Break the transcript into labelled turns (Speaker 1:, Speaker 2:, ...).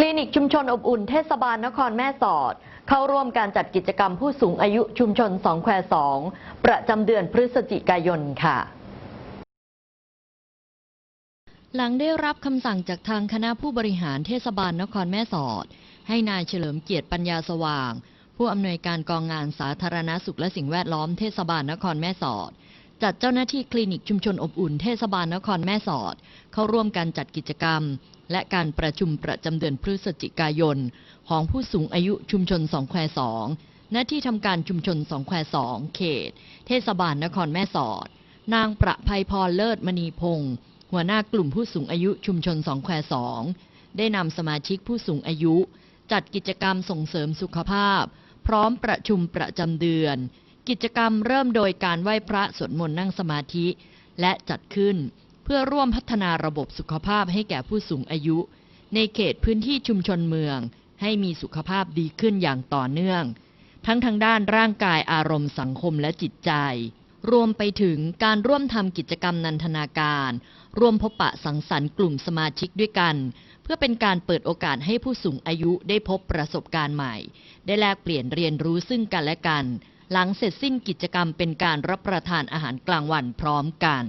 Speaker 1: ลินิกชุมชนอบอุ่นเทศบาลนครแม่สอด เข้าร่วมการจัดกิจกรรมผู้สูงอายุชุมชนสองแควสองประจำเดือนพฤศจิกายนค่ะหลังได้รับคำสั่งจากทางคณะผู้บริหารเทศบาลนครแม่สอด ให้นายเฉลิมเกียรติปัญญาสว่าง ผู้อำนวยการกองงานสาธารณสุขและสิ่งแวดล้อมเทศบาลนครแม่สอด จัดเจ้าหน้าที่คลินิกชุมชนอบอุ่นเทศบาลนครแม่สอด เข้าร่วมการจัดกิจกรรม และการประชุมประจำเดือนพฤศจิกายน ของผู้สูงอายุชุมชนสองแควสองณที่ทำการชุมชนสองแควสองเขต เทศบาลนครแม่สอด นางประภัยพรเลิศมณีพงศ์หัวหน้ากลุ่มผู้สูงอายุชุมชนสองแควสองได้นำสมาชิกผู้สูงอายุ จัดกิจกรรมส่งเสริมสุขภาพ พร้อมประชุมประจำเดือน กิจกรรมเริ่มโดยการไหว้พระสวดมนต์นั่งสมาธิ และจัดขึ้นเพื่อร่วมพัฒนาระบบสุขภาพให้แก่ผู้สูงอายุ ในเขตพื้นที่ชุมชนเมือง ให้มีสุขภาพดีขึ้นอย่างต่อเนื่อง ทั้งทางด้านร่างกายอารมณ์สังคมและจิตใจ รวมไปถึงการร่วมทำกิจกรรมนันทนาการ ร่วมพบปะสังสรรค์กลุ่มสมาชิกด้วยกัน เพื่อเป็นการเปิดโอกาสให้ผู้สูงอายุได้พบประสบการณ์ใหม่ ได้แลกเปลี่ยนเรียนรู้ซึ่งกันและกัน หลังเสร็จสิ้นกิจกรรมเป็นการรับประทานอาหารกลางวันพร้อมกัน